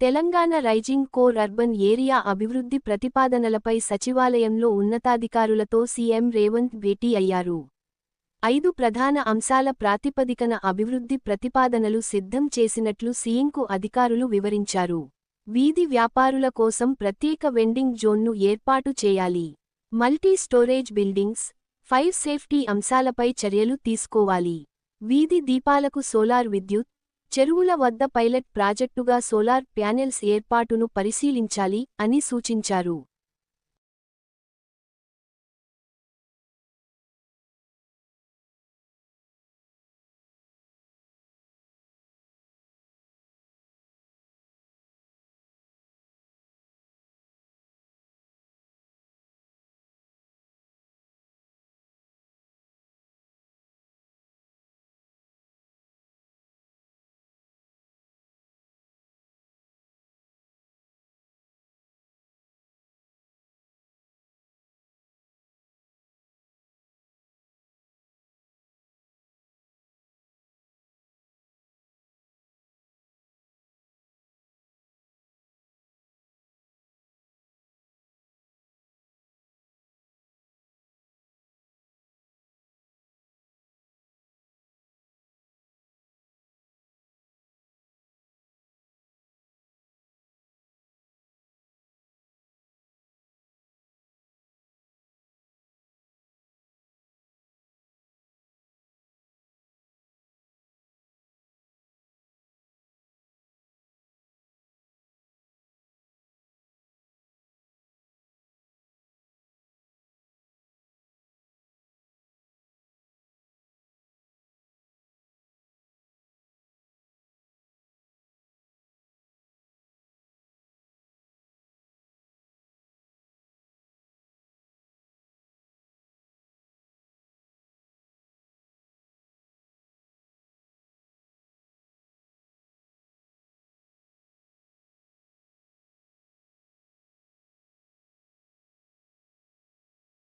Telangana rising core urban area అభివృద్ధి ప్రతిపాదనలపై సచివాలయంలో ఉన్నతాధికారులతో సీఎం రేవంత్ భేటీ అయ్యారు. ఐదు ప్రధాన అంశాల ప్రాతిపదికన అభివృద్ధి ప్రతిపాదనలు సిద్ధం చేసినట్లు సీఎంకు అధికారులు వివరించారు. వీధి వ్యాపారుల కోసం ప్రత్యేక వెండింగ్ జోన్ను ఏర్పాటు చేయాలి. Multi storage buildings fire safety అంశాలపై చర్యలు తీసుకోవాలి. వీధి దీపాలకు సోలార్ విద్యుత్ చెరువుల వద్ద పైలట్ ప్రాజెక్టుగా సోలార్ ప్యానెల్స్ ఏర్పాటును పరిశీలించాలి అని సూచించారు.